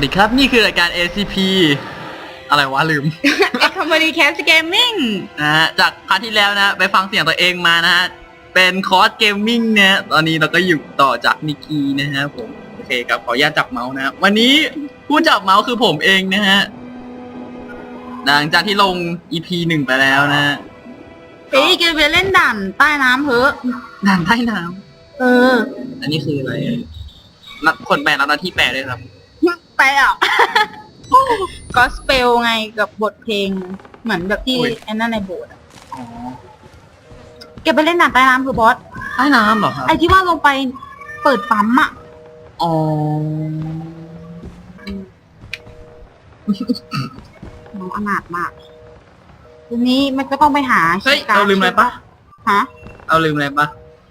สวัสดีครับ นี่คือรายการ ACP อะไรวะลืมเอ็กคอมเมดี้แคสเกมมิ่งนะฮะจากพาร์ทที่แล้วนะ ไปฟังเสียงตัวเองมานะฮะ เป็นคอร์สเกมมิ่งนะตอนนี้เราก็อยู่ต่อจากนิกกี้นะฮะผมโอเคครับขออนุญาตจับเมาส์นะวันนี้ผู้จับเมาส์คือผมเองนะฮะหลังจากที่ลง EP หนึ่งไปแล้วนะฮะเฮ้ยแกไปเล่นด่านใต้น้ำเถอะ ด่านใต้น้เออำอันนี้คืออะไรนักคนแปลแล้วหน้าที่แปลด้วยครับ ไปอะ ก็สเปลไงกับบทเพลง เหมือนแบบที่อุ๊ย ไอ้นั่นในโบสถ์อะอ๋อแกไปเล่นด่านใต้น้ำเถอะบอส ใต้น้ำเหรอครับไอ้ที่ว่าลงไปเปิดปั๊มอะ อ๋อน้องอนาถมากทีนี้มันก็ต้องไปหาเฮ้ยคีย์การ์ดเราลืมอะไรปะฮะเอาลืมอะไรปะ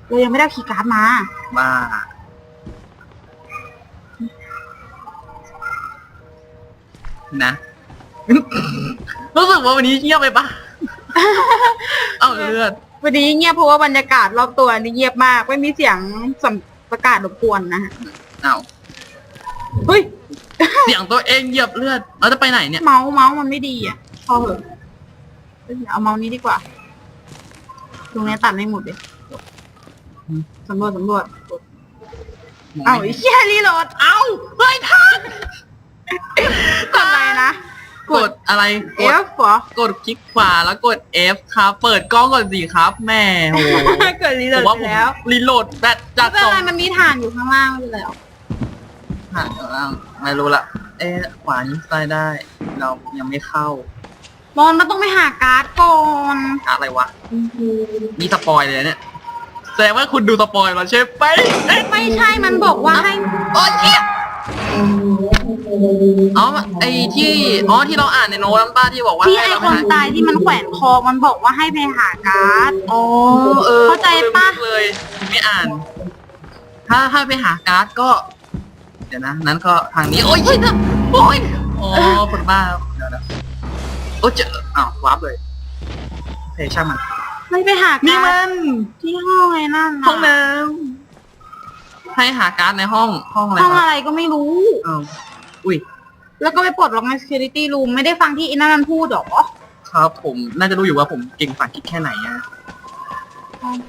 เรายังไม่ได้คีย์การ์ดมา บ้า นะ รู้สึกว่าวันนี้เงียบไปปะ เอาเลือด วันนี้เงียบเพราะว่าบรรยากาศรอบตัวนี่เงียบมากไม่มีเสียงสัมประกาศรบกวนนะฮะเอาเฮ้ยเสียงตัวเองเหยียบเลือดเราจะไปไหนเนี่ย เมาส์เมาส์มันไม่ดีอะพอเหอะเอ้ยเอาเมาส์นี้ดีกว่า ตรงนี้ตัดไม่หมดเลยสำรวจสำรวจเอ้าไอ้เชี่ยรีโหลดเอ้าเฮ้ยท่ อะไรกด F เหรอกดคลิกขวาแล้วกด F ครับ เปิดกล้องก่อนสิครับแม่โหเกิดรีโหลผมดว่าไปผมแล้วรีโหลดแบตจาไม่กเป็นสองไรมันมีฐานอยู่ข้างล่างไม่เป็นไรหรอกผ่านแล้วไม่รู้ละเอ๊ะขวานี้ซ้ายได้ เรายังไม่เข้าบอลมันต้องไปหาการ์ดก่อนอะไรวะนี่สปอยเลยนะเนี่ยแสดงว่าคุณดูสปอยแล้วใช่ไหมเอ๊ะไม่ใช่มันบอกว่าให้โอ้ยเหี้ย อ๋อไอที่อ๋อที่เราอ่านในโน้ตป้าที่บอกว่าที่ไอให้เราคไปนหาตายที่มันแขวนคอมันบอกว่าให้ไปหาการ์ด อ๋อเออเข้าใจปะเลยไม่อ่าน ถ้าถ้าไปหาการ์ดก็ เดี๋ยวนะ นั้นก็ทางนี้ โอ้ยเฮ้ยนะโอ้ยอ๋อคนบ้าเดี๋ยวนะโอ้เจออ้าววาร์ปเลยโอเคช่างมัน ไม่ไปหานี่การ์มัดน ที่ห้องไงนั่นน่ะห้องน้ำให้หาการ์ดในห้องห้องอะไรห้องครับอะไรก็ไม่รู้อ้าว อุ้ย แล้วก็ไปปลดล็อกใน security room ไม่ได้ฟังที่อินนั่นมันพูดหรอ ครับผมน่าจะรู้อยู่ว่าผมเก่งภาษาอังกฤษแค่ไหนอะ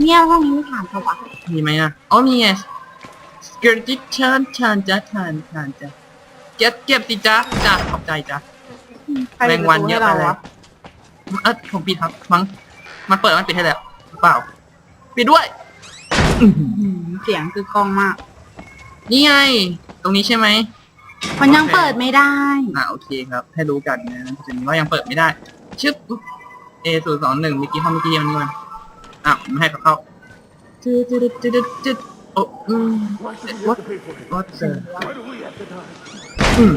เนี่ยห้องนี้ไม่ผ่านเขาวะมีไหมอะอ๋อมีไง security ชันชันจ้าชันชันจ้าเก็บเก็บสิจ้าจ้าขอบใจจ้าใครแมปิดงปวัระนตูเยให้อะไปเราเลยวะเออผมปิดครับมั้งมันเปิดมันปิดให้แล้วหรือเปล่า ปิดด้วย อื้อหืออืมเสียงคือกล้องมาก นี่ไง ตรงนี้ใช่ไหม มันยังเปิดไม่ได้ อ่าโอเคครับ ให้รู้กันนะถึงว่ายังเปิดไม่ได้ ชึบ A ศูนย์สองหนึ่งเมื่อกี้ห้องเมื่อกี้มันนี่มันอ้าวไม่ให้เขาเข้าจืดจืดจืดจืดจืดโอ้อืม Why should we have to pay for this? what the Why do we have to die? อืม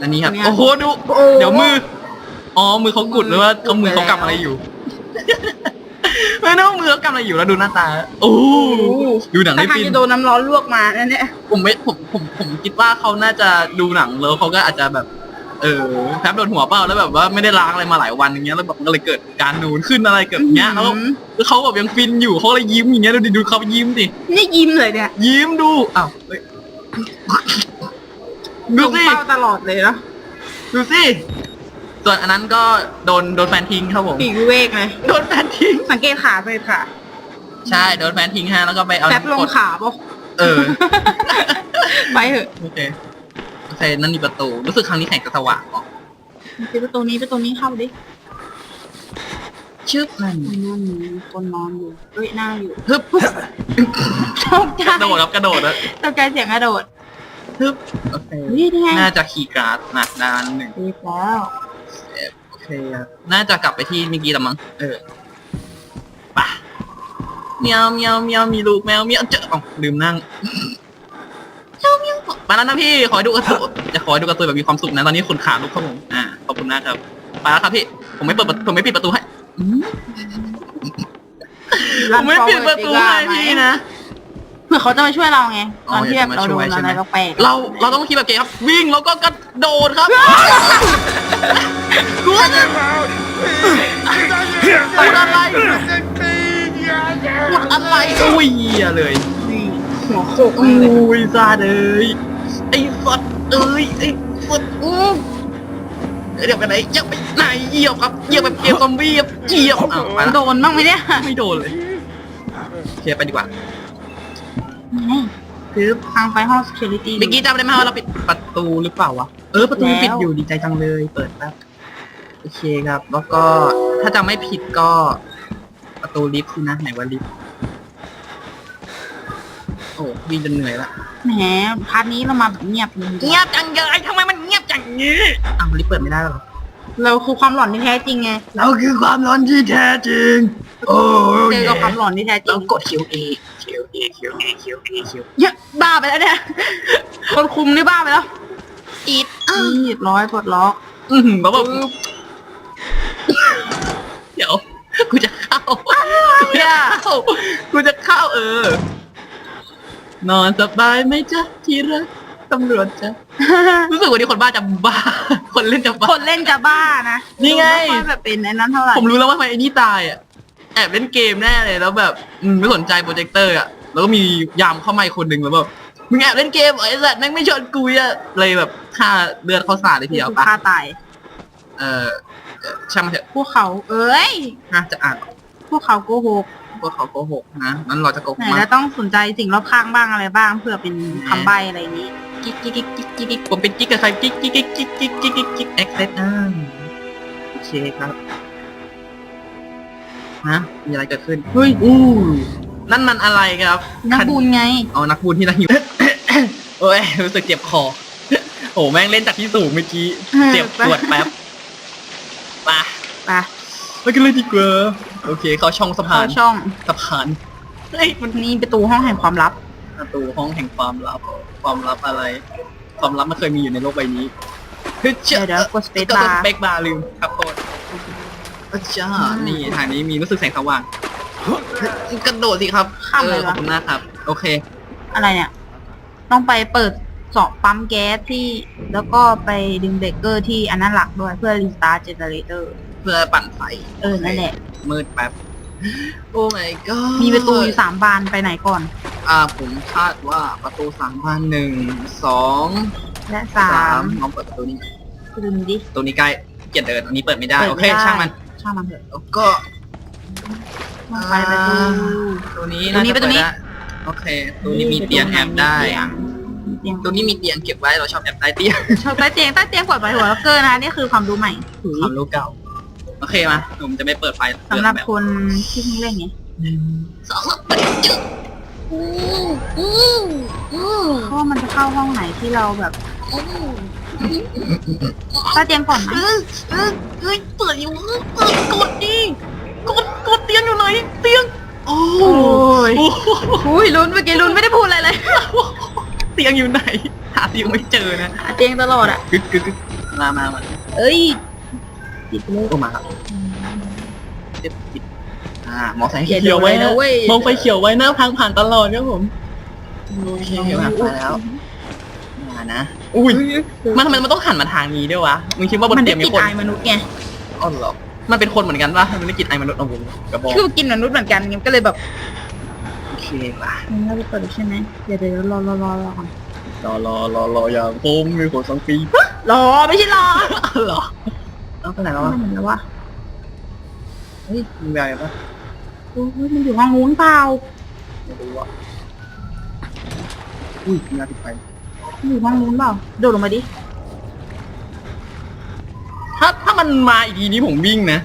อันนี้ครับ เนี่ยโอ้โหดู โอ้ เดี๋ยวมือ อ๋อ มือเขากุดหรือว่าเขามือเขากำอะไรอยู่ ไม่รู้ว่ามือเขากำอะไรอยู่แล้วดูหน้าตา โอ้ดูหนังถ้าได้ทางฟินจะโดนน้ำร้อนลวกมานั่นเนี่ย ผมไม่ผมผมผมคิดว่าเขาน่าจะดูหนังแล้วเขาก็อาจจะแบบ เออแทบโดนหัวเปล่าแล้วแบบว่าไม่ได้ล้างอะไรมาหลายวันอย่างเงี้ยแล้วแบบมันก็เลยเกิดการนูนขึ้นอะไรเกิดอย่างเงี้ยแล้วแล้วเขาแบบยังฟินอยู่เขาเลยยิ้มอย่างเงี้ยดูดิดูเขายิ้มดินี่ยิ้มเลยเนี่ยยิ้มดูอ้าวเฮ้ยดูลงสิเป้าตลอดเลยนะดูสิส่วนอันนั้นก็โดนโดนแฟนทิ้งครับผมปีกวิเวกเลยโดนแฟนทิ้งสังเกตขาไปค่ะ ใช่โดนแฟนทิ้งฮะแล้วก็ไปเอาแป๊บลงน้ำกรดขาปะ เออ ไปเถอะโอเคโอเคนั่นมีประตู รู้สึกครั้งนี้แข่งจะสว่างอ๋อปิดประตูนี้ประตูนี้เข้าดิชึบนั่นนั่นมีคนนอนอยู่เฮ้ยนั่งอยู่ฮึบตกใจกระโดดครับกระโดดแล้วตกใจเสียงกระโดดฮึบโอเคนี่ไงน่าจะขี่การ์ดนะด้านหนึ่งปิดแล้วโอเคครับน่าจะกลับไปที่เมื่อกี้ละมั้งเออไป่ะ เมียวเมียวเมียวมีลูกแมวเมียวเจออ๋อลืมนั่งเมียวเมียวมาแล้วนะพี่ขอให้ดูการ์ตูนจะขอให้ดูการ์ตูนแบบมีความสุขนะตอนนี้ขนขาลุกครับผมอ่าขอบคุณมากครับไปแล้วครับพี่ผมไม่เปิดประผมไม่ปิดประตูให้อืมผมไม่ปิดประตูให้พี่นะเผื่อเขาจะมาช่วยเราไงอ๋ตออนที่แบบอยากเราจะมาโดช่วยนใช่อะไหมไรแปลกๆเราเราต้องคิดแบบเก๋ครับ วิ่งแล้วก็กระโดดครับกลัวนะพูดอะไร พูดอะไรอุ้ยเหี้ยเลยนี่หัวโขกอุ้เลยยซาเลยไอ้สัตว์เอ้ยเอ้ยปวดอู้เดี๋ยวไปไหนเหยียบไปไหนเหยียบครับเหยียบแบบเกมซอมบี้ครับเหยียบอ้าวไปละโดนบ้างไหมเนี่ยไม่โดนเลยโอเคไปดีกว่านี่คือทางไปห้อง security เมื่อกี้จำได้ไหมว่าเราปิดประตูหรือเปล่าวะเออประตูมันปิดอยู่ดีใจจังเลย เปิดแป๊บโอเคครับ แล้วก็ถ้าจำไม่ผิดก็ ประตูลิฟต์สินะไหนว่าลิฟต์โอ้วิ่งจนเหนื่อยละแหมพาร์ทนี้เรามาแบบเงียบเลยเงียบจังเลยทำไมมันเงียบจังนี้อ้าวลิฟต์เปิดไม่ได้หรอเราคือความหลอนที่แท้จริงไงเราคือความร้อนที่แท้จริง โอ้เจอกับความหลอนที่แท้จริเรางกดคิวเอคิวเอคิวเอคิวเอคิวเหี้ยบ้าไปแล้วเนี่ยคนคุมนี่บ้าไปแล้วอีดนี่ร้อยปลดล็อกอืมแบบว่าเดี๋ยวกูจะเข้ากู จะเข้ากูจะเข้าเออ นอนสบายไหมจ๊ะที่รักตำรวจจ๊ะ รู้สึกวันนี้คนบ้าจะบ้า คนเล่นจะบ้า คนเล่นจะบ้านะนี่ไง ม่ค่อยแบบเป็นไอ้นั้นเท่าไหร่ผมรู้แล้วว่าทำไมไอ้นี่ตายอะ แอบเล่นเกมแน่เลยแล้วแบบอืมไม่สนใจโปรเจคเตอร์อะ แล้วก็มียามเข้ามาอีกคนหนึ่งแล้วแบบมึงแอบเล่นเกมเหรอไอ้สัตว์แม่งไม่ชวนกูอะเลยแบบฆ่าเลือดเข้าสาดเลยทีเดียวปะฆ่าตาย เออเออช่างมันเถอะพวกเขา เอ้ย น่าจะอ่าน พวกเขาโกหกว่าเขาโกหกนะนั้นเราจะโกหไหนกมาแล้วต้องสนใจสิ่งรอบข้างบ้างอะไรบ้าง เพื่อเป็นคำใบ้อะไรอย่างนี้ กิ๊กกิ๊กกิ๊กกิ๊กกิ๊กกิ๊กผมเป็นกิ๊กกับใครกิ๊กกิ๊กกิ๊กกิ๊กกิ๊กกิ๊กกิ๊กกิ๊กเอ็กเซสอ่าโอเคครับนะมีอะไรเกิดขึ้นเฮ้ยอู้นั่นมันอะไรครับนักบุญไง เอานักบุญที่นั่งอยู่ โอ้ยรู้สึกเจ็บคอ โอ้แม่งเล่นจากที่สูงเมื่อกี้เออเจ็บปวดแป๊บมา ไป ไปกันเลยดีกว่า โอเค เข้าช่องสะพาเข้านช่องสะพานเฮ้ยมันนี่ประตูห้องแห่งความลับ ประตูห้องแห่งความลับ ความลับอะไร ความลับมันเคยมีอยู่ในโลกใบนี้เฮ้ยเดี๋ยวเดี๋ยวกดสเปซก็บาร์สเปกบาร์ลืมครับโทษอาจาอืมนี่ทางนี้มีรู้สึกแสงสว่างกระโดดสิครับข้ามเอเลอยเหรอขอบคุณมากครับ โอเค อะไรเนี่ย ต้องไปเปิดเจาะปั๊มแก๊สที่แล้วก็ไปดึงเบรกเกอร์ที่อันนั้นหลักด้วยเพื่อรีสตาร์ทเจเนเรเตอร์ เพื่อปั่นไฟ เออ นั่นแหละ มืดแป๊บ โอ้ my god มีประตูอยู่สามบานไปไหนก่อน อ่าผมคาดว่าประตูสามพันหนึ่งสองและสาสามมลองเปิดประตูนี้ลืมดิตัวนี้ใกล้เกียรเดินอันนี้เปิดไม่ได้ปิโอดเคไได้ช่างมันช่างมันเถอะแล้วก็ลงไปประตูตัวนี้ตัวนี้าจะตัวนี้เปิดได้โอเคตัวนี้มีเตียงแอบได้ มีเตียงตัวนี้มีเตียงเก็บไว้เราชอบแอบใต้เตียงชอบใต้เตียงใต้เตียงปลอดภัยหัวล็อกเกอร์นะนี่คือความรู้ใหม่ ความรู้เก่า โอเคมาผมจะไม่เปิดไฟสำหรับเปิดคนที่เพิ่งเล่นไงหนึ่งสองสามจึ๊กอู้อู้อู้เพราะว่ามันจะเข้าห้องไหนที่เราแบบใต้เตียงก่อนนะเออเออเอ้ยเปิดอยู่เปิดกดดิกดกดเตียงอยู่ไหนเตียงโอ้โอ้ยโอ้อุ้ยลุ้นเมื่อกี้ลุ้นไม่ได้พูดอะไรเลยเตียงอยู่ไหนหาเตียงไม่เจอนะหาเตียงตลอดอะกึกกึกกึกมามามาเอ้ย ติดเลยโอ้มาครับเจ็บปิดอ่ามองไฟอย่าเขียวไว้โดนเลยนะนะเว้ยมองไฟเขียวไว้นะพังผ่านตลอดครับผมโอเคมาไปแล้วมานะอุ้ยมันทำไมมันต้องหันมาทางนี้ด้วยวะมึงคิดว่าบนมันเตีได้ยงมีกลินคนอายมนุษย์ไงอ๋อเหรอมันเป็นคนเหมือนกันปะมันไม่ได้กินไอมนุษย์เอาผมกระบอกคือกินมนุษย์เหมือนกันไงก็เลยแบบโอเคป่ะมันน่าจะเปิดใช่ไหมเดี๋ยวเดี๋ยวรอรอรอรอก่อนรอรอรอรออย่างผมมีคนสองปีรอไม่ใช่รอเหรอ เอาไปไหนแล้วไม่วะเห็นแล้วว่าเฮ้ยมีอะไรปะโอ้ยมันอยู่ห้องนู้นเปล่าไม่รู้อะอุ้ยมีอะไรติดไฟมันอยู่ห้องนู้นเปล่าโดดลงมาดิถ้าถ้ามันมาอีกทีนี้ผมวิ่งนะ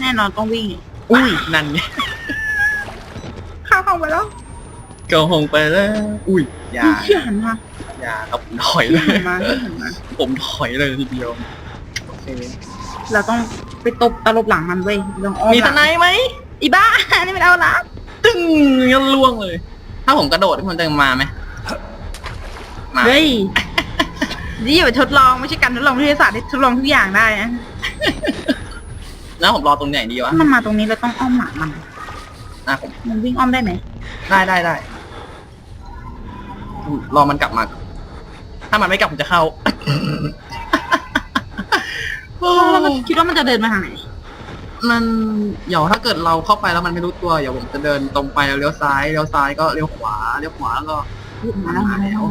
แน่นอนต้องวิ่งอุ้ยนั่นไงเข้าห้องไปแล้วเกาหงไปแล้ว อุ้ยอย่าเชี่ยหันมาอย่าครับผมถอยเลยหันมาหันมา ผมถอยเลยทีเดียวโอเค เราต้องไปตบตลบหลังมันเว้ยลองอ้อมมีหทลังนายไหมอีบ้า นี่มันเอาละตึ้งงั้นล่วงเลย ถ้าผมกระโดดมันจะมาไหมมาเฮ้ยนี่อย่าไปทดลองไม่ใช่การทดลองวิทยาศาสตร์ที่ทดลองทุกอย่างได้นะแล้วผมรอตรงไหนดีวะถ้ามันมาตรงนี้เราต้องอ้อมหลังมัน อะผมมันวิ่งอ้อมได้ไหมได้ได้ได้รอมันกลับมา ถ้ามันไม่กลับผมจะเข้า แล้วมันคิดว่ามันจะเดินมาทางไหนมันเดี๋ยวถ้าเกิดเราเข้าไปแล้วมันไม่รู้ตัวเดี๋ยวผมจะเดินตรงไปแล้วเลี้ยวซ้ายเลี้ยวซ้ายก็เลี้ยวขวาเลี้ยวขวาแล้วก็มาแล้วมาแล้ว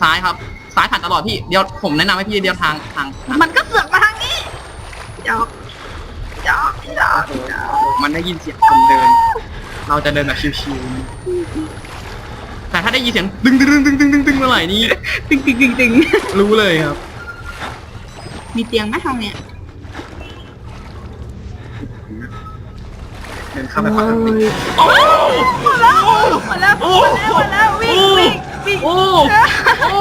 ซ้ายครับ ซ้ายผ่านตลอดพี่เดี๋ยวผมแนะนำให้พี่เดียวทางทางทางมันก็เสือกมาทางนี้หยอกหยอกหยอกหยอกมันได้ยินเสียงคนเดิน เราจะเดินแบบชิวๆแต่ถ้าได้ยินเสียงดึงดึงดึงดึงดึงดึงดึงเมื่อไหร่นี่ตึงตึงตึงตึงรู้เลยครับ มีเตียงไหมห้องเนี้ยเดินข้ามไปฝั่งนั้นโอ้ยโอ้หมดแล้วหมดแล้วโอ้หมดแล้ววิ่งวิ่งวิ่งโอ้โอ้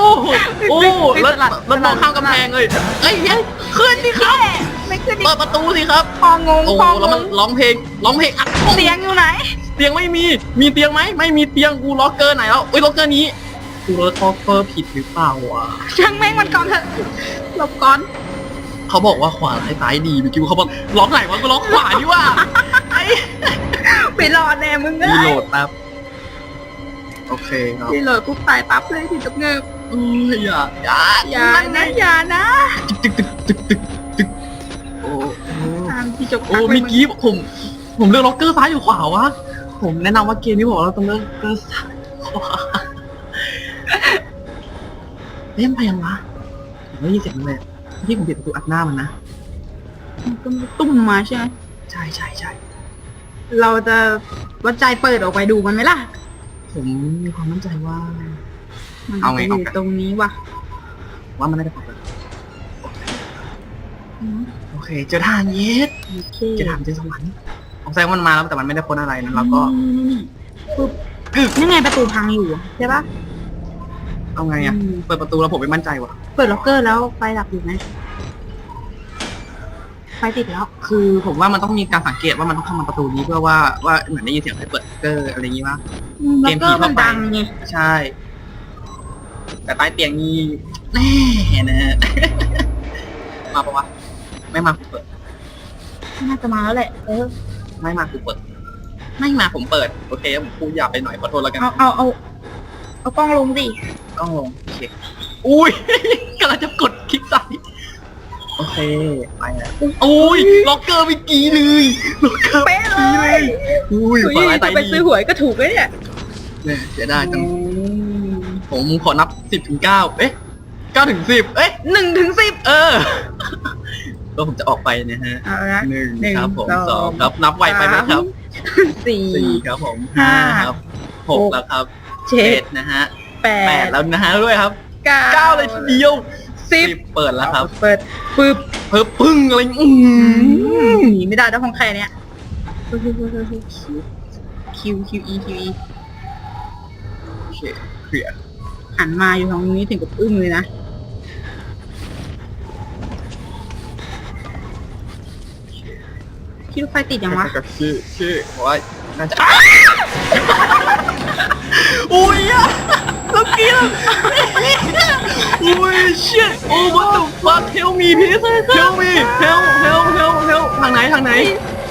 โอ้แล้วแล้วมองข้ามกำแพงเลยเอ้ยเฮ้ยขึ้นสิครับไม่ขึ้นดิเปิดประตูสิครับพองงโอ้พองแล้วงมันร้องเพลงร้องเพลงอัดเตียงอยู่ไหน เตียงไม่มีมีเตียงไหมไม่มีเตียงกูล็อกเกอร์ไหนแล้วเอ้ยล็อกเกอร์นี้กูล็อกเกอร์ผิดหรือเปล่าวะช่างแม่งมันก่อนเถอะหลบก่อน เขาบอกว่าขวาซ้ายซ้ายดีเมื่อกี้เขาบอกล็อกไหนวะกูล็อกขวานี่ว่าไอ้ไปรอแน่มึงเลรีโหลยดแป๊บโอเคครับรีโหลดปุ๊บตายปั๊บเลยที่ตบเงิบเอ้ยอย่าอย่าอย่านะอย่านะตึกตึกตึกตึกตึกโอ้โอ้ตามที่จบโอ้เมื่อกี้ผม ผมเลือกล็อกเกอร์ซ้ายอยู่ขวาวะผมแนะนำว่าเกมนี้บอกเราต้องเลือกล็อกเกอร์ซ้ายขวาเล่นไปยังวะผมไม่ได้ยินเสียงมันเลย ที่ผมปิดประตูอัดหน้ามันนะมันก็ตุ้มมาใช่ไหมใช่ใช่ใช่เราจะวัดใจเปิดออกไปดูมันไหมล่ะ ผมมีความมั่นใจว่า มันเอาไงจะอเอายู่ไงตรงนี้ว่ะว่ามันน่าจะปลอดภัยอืมโอเค เจอทางเยสโอเคเจอทางเจอสวรรค์ผมแซงว่ามันมาแล้วแต่มันไม่ได้พ้นอะไรนะแล้วก็นี่ปุ๊บกึกนี่ไงประตูพังอยู่อะใช่ปะเอาไงอะอืมเปิดประตูแล้วผมไม่มั่นใจว่ะ เปิดล็อกเกอร์แล้วไฟดับอยู่ไหมไฟติดแล้ว คือผมว่ามันต้องมีการสังเกตว่ามันต้องเข้ามาประตูนี้เพื่อว่าว่าเหมือนได้ยินเสียงใครเปิดเกอร์อะไรอย่างงี้ว่าอืมล็อกเกอร์มันดังไงใช่ แต่ใต้เตียงนี่แน่นะ มาปะวะไม่มากูเปิด น่าจะมาแล้วแหละ เออ ไม่มากูเปิด ไม่มาผมเปิด โอเคผมพูดหยาบไปหน่อยขอโทษแล้วกันเอาเอาเอาเอากล้องลงดิต้องลงโอเค อุ้ย กำลังจะกดคลิกใส่โอเค ไปแล้วอุ้ย ล็อกเกอร์เมื่อกี้เลย ล็อกเกอร์เป๊ะเลเมื่อกี้เลยยอุ้ยเฮ้ยฝันร้ายจะตายไปดีซื้อหวยก็ถูกเลยเนี่ยเนี่ยเสียดายจัง ผมขอนับสิบถึงเก้าเอ๊ะเก้าถึงสิบเอ๊ะหนึ่งถึงสิบเออ ก็ผมจะออกไปเนะฮะเอาละหนึ่งหนึ่งครับผมสองสองครับ นับไวไปไหมครับสี่สี่ครับผมห้าห้าครับหกหกแล้วครับเจ็เจ็ดดนะฮะแปแปดดแล้วนะฮะด้วยครับ เก้าเก้าเลยทีเดียวสิบเปิดแล้วครับ เปิดปึ๊บเพิ่มพึ่งอะไรอืมหนีไม่ได้แล้วของใครเนี่ยคิวคิวอีคิวอีโอเคเคลียร์หันมาอยู่ทางนี้ถึงกับอึ้งเลยนะคิดว่าไฟติดยังวะกับชื่อชื่อเพราะว่าน่าจะอุ้ยอะ แล้วกี้ล่ะอุ้ย shit oh what the fuck help me please help me help help help help ทางไหนทางไหน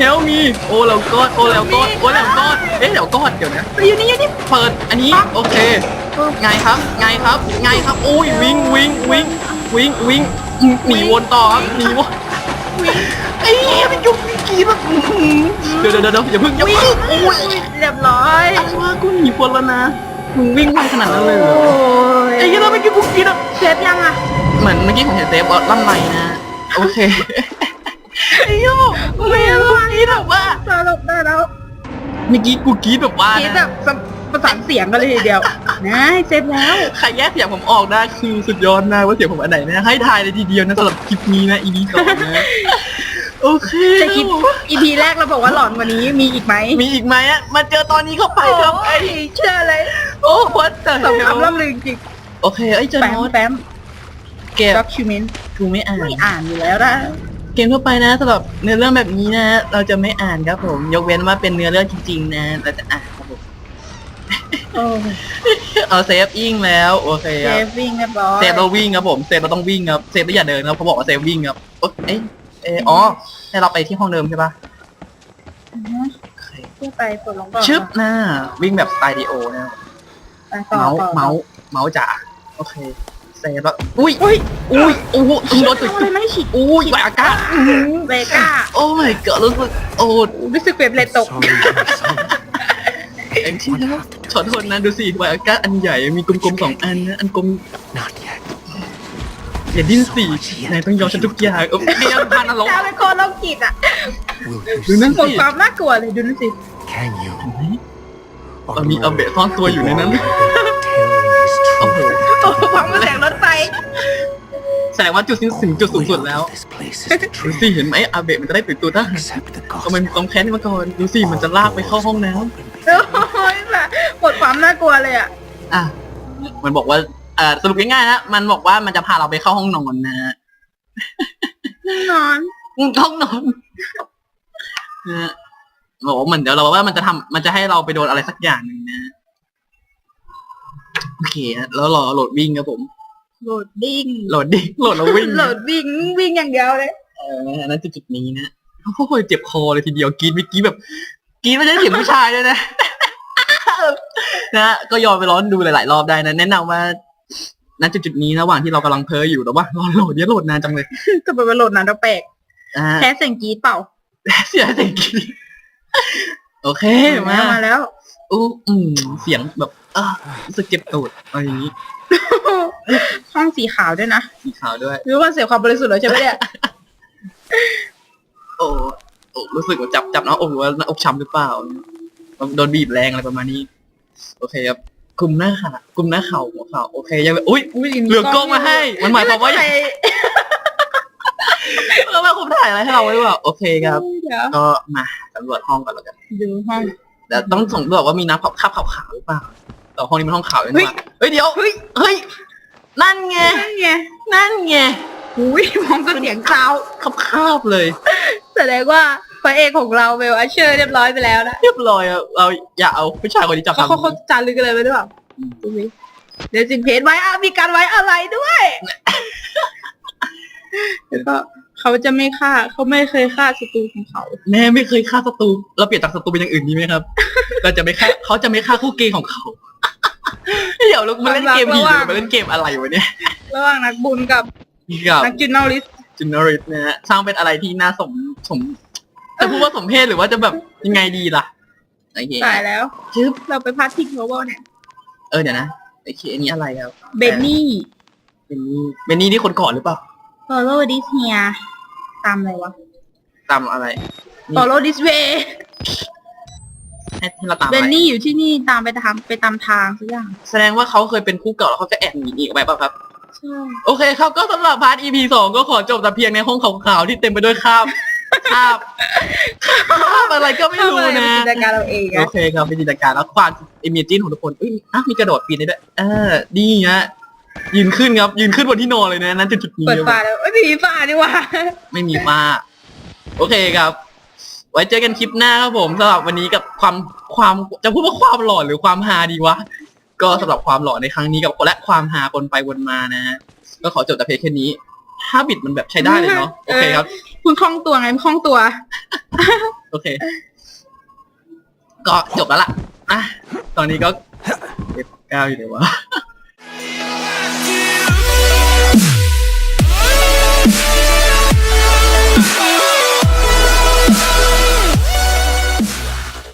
help me โอ้แล้วกอดโอ้แล้วกอดโอ้แล้วกอดเอ๊ะเดี๋ยวกอดเดี๋ยวนะอยู่นี่อยู่นี่เปิดอันนี้โอเคไงครับไงครับไงครับอุ้ยวิ่งวิ่งวิ่งวิ่งวิ่งหนีวนต่อครับหนีวนไอ้เหี้ยมันยุบเมื่อกี้แบบอื้อหือเดี๋ยวเดี๋ยวเดี๋ยวอย่าเพิ่งอย่าเพิ่งโอ้ยเรียบร้อยอะไรวะกูหนีพ้นแล้วนะ มึงวิ่งไวขนาดนั้นเลยเหรอโอ้ยไอ้เหี้ยแล้วเมื่อกี้กูคิดอะเซฟยังอะเหมือนเมื่อกี้ผมเห็นเซฟว่าลั่นไมนะ โอเค ไอ้เหี้ยไม่รู้คิดแบบว่าสรุปได้แล้วเมื่อกี้กูคิดแบบว่าคิดนะแบบประสานเสียงกันเลยทีเดียว นะเซฟแล้ว ใครแยกเสียงผมออกได้คือสุดยอดนะว่าเสียงผมอันไหนนะ ให้ทายเลยทีเดียวนะสำหรับคลิปนี้นะ EP สองนะโอเคจะคิด EP แรกเราบอกว่าหลอนกว่านี้มีอีกไหม มีอีกไหมอะมาเจอตอนนี้เข้าไปครับไอ้โอ้ยเชื่อเลย โอ้วัดแต่สองคำล่ำลือจริงโอเคไอ้ยเจอแฟ้มโน้ตแฟ้มเกม document กูไม่อ่าน ไม่อ่านอยู่แล้วนะเกมทั่วไปนะสำหรับเนื้อเรื่องแบบนี้นะ เราจะไม่อ่านครับผม ยกเว้นว่าเป็นเนื้อเรื่องจริงๆนะเราจะอ่านครับผมโอ้ยเอาเซฟอิงแล้วโอเคเซครับฟวิ่งเรียบร้อยเซฟเราวิ่งครับผมเซฟเราต้องวิ่งครับเซฟเราอย่าเดินครับเขาบอกว่าเซฟวิ่งครับโอ๊ะเอ๊ะเอ๊ะอ๋อให้เราไปที่ห้องเดิมใช่ปะอือฮึโอเค เพื่อไปกดลงก่อนชึบหน้าวิ่งแบบสไตล์ดีโอนะ ไปต่อเมาส์ต่อเมาส์เมาส์จ๋าโอเคเซฟแล้วอุ้ยอุ้ยอุ้ยโอ้โหโดนทำอะไรไม่ฉีดอุ้ยแหวกอากาศอื้อหือเบก้าโอ้ my god รู้สึกโอ้รู้สึกเปลี่ยนเลยตก Sorry, son. เอ็งที่ขอโทษนะดูสิแหวกอากาศอันใหญ่มีกลมๆสองอันนะอันกลม Not yet. อย่าดิ้นสินายต้องยอมฉันทุกอย่างเออไม่ยังพานรกจ้าเป็นคนโรคจิตอะ Will ดู you นั่นหมดสิความน่ากลัวเลยดูนั่นสิ Can you? เรามีอาเบะซ่อนตัวอยู่ในนั้น Telling his โอ้โห truth. โอ้ฟังมาเสียงรถไฟแสดงว่าจุดสิ้นสุดจุดสูงสุดแล้ว This place is the ดู truth. สิเห็นไหมอาเบะมันจะได้ตื่นตัวถ้า Accept the ทำไม Oh gospel. มีความแค้นมาก่อนดูสิมันจะลากไปเข้าห้องน้โอ้ยแบบหมดความน่ากลัวเลยอะำอะ มันบอกว่าเอ่อสรุปง่ายๆนะมันบอกว่ามันจะพาเราไปเข้าห้องนอนนะนอน อืมห้องนอนนะฮะ บอกว่าเหมือนเดี๋ยวเราว่ามันจะทำมันจะให้เราไปโดนอะไรสักอย่างหนึ่งนะ โอเคฮะแล้วรอโหลดวิ่งครับผม โหลดดิ้งโหลดดิ้งโหลดแล้ววิ่ง โหลดวิ่งวิ่งอย่างเดียวเลย เอออันนั้นจุดๆนี้นะโอ้โหเจ็บคอเลยทีเดียวกรีดเมื่อกี้แบบกรีดไม่ได้เสียงผู้ชายเลยนะ นะ ก็ยอมไปร้อนดูหลาย ๆ รอบได้นะ แนะนำว่าณจุดๆนี้ระหว่างที่เรากำลังเพ้ออยู่แต่ว่ารอโหลดเนี่ยโหลดนานจังเลยจะไปโหลดหนังแปลกอ่าแพ้เสียงกรีดเปล่า เสียงกรีด โอเคมามาแล้วอู้อืมเสียงแบบเออรู้สึกเจ็บตูดอะไรอย่างนี้ห้องสีขาวด้วยนะสีขาวด้วยหรือว่าเสียความบริสุทธิ์เลยใช่ไหมเนี่ยโอ้โอ้รู้สึกว่าจับจับหน้าอกหรือว่าหน้าอกช้ำหรือเปล่าโดนบีบแรงอะไรประมาณนี้ โอเคครับกลุ่มหน้าขากลุ่มหน้าเข่าหัวเข่าโอเคยังอุ้ยอุ้ยเหลือกล้องมาให้ มันหมายความว่า อย่างไเออแม่คุณถ่ายอะไรให้เราไว้หรือเปล่าโอเคครับ เดี๋ยวก็มาสำรวจห้องกันแล้วกันดูห้องแต่ต้องสำรวจว่ามีน้ำขับขับขาวๆหรือเปล่าแต่ห้องนี้มันห้องขาวเลยเฮ้ยนะเฮ้ยเดี๋ยวเฮ้ยเฮ้ยนั่นไงนั่นไงนั่นไงอุ้ยมองก็เสียงคราวขับคาบๆเลย แสดงว่าพระเอกของเราเบลอัชเชอร์เรียบร้อยไปแล้วนะเรียบร้อยอะเราอย่าเอาผู้ชายคนนี้จับเขาเขาเขาจารึกกันเลยไปด้วยเปล่าดูสิเดี๋ยวจินเพจไว้อะมีการไว้อะไรด้วยแล้วก็ เขาจะไม่ฆ่าเขาไม่เคยฆ่าศัตรูของเขา แม่ไม่เคยฆ่าศัตรูเราเปลี่ยนจากศัตรูเป็นอย่างอื่นดีไหมครับ เราจะไม่ฆ่าเขาจะไม่ฆ่าคู่เกย์ของเขา เดี๋ยวเรามาเล่นเกมผีหรือมาเล่นเกมอะไรวะเนี่ยระหว่างนักบุญกับกับนักจินนอลิสจินนอริสนะฮะสร้างเป็นอะไรที่น่าสมสมจะพูดว่าสมเพศหรือว่าจะแบบยังไงดีล่ะโอเคตายแล้วชึบเราไปพาร์ททิกโนเวลเนี่ยเออเดี๋ยวนะโอเคอันนี้อะไรครับเบนนี่เบนนี่เบนนี่ที่คนก่อนหรือเปล่า follow this here ตามอะไรวะตามอะไร นี่ follow this way ให้ให้เราตามเบอะนไรนี่อยู่ที่นี่ตามไปทางไปตามทางสักอย่างแสดงว่าเขาเคยเป็นคู่เก่าแล้วเขาจะแอบหนีหนีออกไปเปล่าครับ ใช่โอเคครับก็สำหรับพาร์ท EP สองก็ขอจบแต่เพียงในห้องขาวๆที่เต็มไปด้วยคราบ คราบคราบอะไรก็ไม่รู้เข้าานะในจินตนาการเราเองโออะเคครับเป็นจินตนาการแล้วความอิมเมจินของทุกคนอุ้ยอะมีกระโดดปีนได้ด้วยเออดีฮะ ยืนขึ้นครับ ยืนขึ้นบนที่นอนเลยนะนั่นจุดๆนี้เปิดฝาแล้วไม่มีฝาดีกว่าไม่มีมาโอเคครับ ไว้เจอกันคลิปหน้าครับผมสำหรับวันนี้กับความความจะพูดว่าความหลอนหรือความฮาดีวะก็สำหรับความหลอนในครั้งนี้กับและความฮาปนไปวนมานะฮะก็ขอจบแต่เพียงแค่นี้ถ้าบิดมันแบบใช้ได้เลยเนาะโอเคครับ คุณคล่องตัวไงคล่องตัว โอเค ก็จบแล้วล่ะอะตอนนี้ก็เอฟเก้าอยู่ไหนวะ